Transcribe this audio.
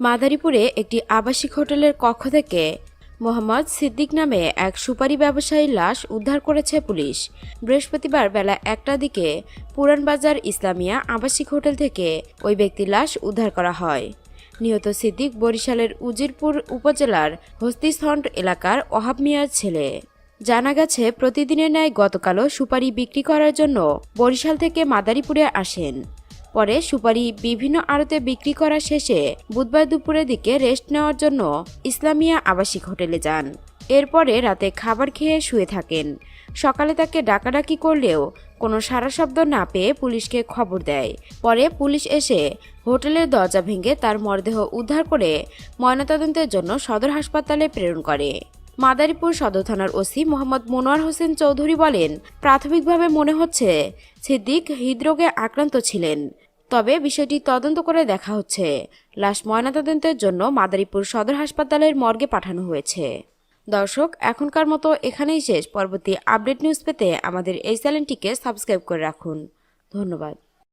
মাদারীপুরে একটি আবাসিক হোটেলের কক্ষ থেকে মোহাম্মদ সিদ্দিক নামে এক সুপারি ব্যবসায়ীর লাশ উদ্ধার করেছে পুলিশ। বৃহস্পতিবার বেলা একটার দিকে পুরানবাজার ইসলামিয়া আবাসিক হোটেল থেকে ওই ব্যক্তির লাশ উদ্ধার করা হয়। নিহত সিদ্দিক বরিশালের উজিরপুর উপজেলার হস্তিস্থণ্ড এলাকার ওহাব মিয়ার ছেলে। জানা গেছে, প্রতিদিনের ন্যায় গতকালও সুপারি বিক্রি করার জন্য বরিশাল থেকে মাদারীপুরে আসেন। পরে সুপারি বিভিন্ন আড়তে বিক্রি করা শেষে বুধবার দুপুরের দিকে রেস্ট নেওয়ার জন্য ইসলামিয়া আবাসিক হোটেলে যান। এরপরে রাতে খাবার খেয়ে শুয়ে থাকেন। সকালে তাকে ডাকাডাকি করলেও কোনো সারা শব্দ না পেয়ে পুলিশকে খবর দেয়। পরে পুলিশ এসে হোটেলের দরজা ভেঙে তার মরদেহ উদ্ধার করে ময়নাতদন্তের জন্য সদর হাসপাতালে প্রেরণ করে। মাদারীপুর সদর থানার ওসি মোহাম্মদ মনোয়ার হোসেন চৌধুরী বলেন, প্রাথমিকভাবে মনে হচ্ছে সিদ্দিক হৃদরোগে আক্রান্ত ছিলেন। তবে বিষয়টি তদন্ত করে দেখা হচ্ছে। লাশ ময়নাতদন্তের জন্য মাদারীপুর সদর হাসপাতালের মর্গে পাঠানো হয়েছে। দর্শক, এখনকার মতো এখানেই শেষ। পরবর্তী আপডেট নিউজ পেতে আমাদের এই চ্যানেলটিকে সাবস্ক্রাইব করে রাখুন। ধন্যবাদ।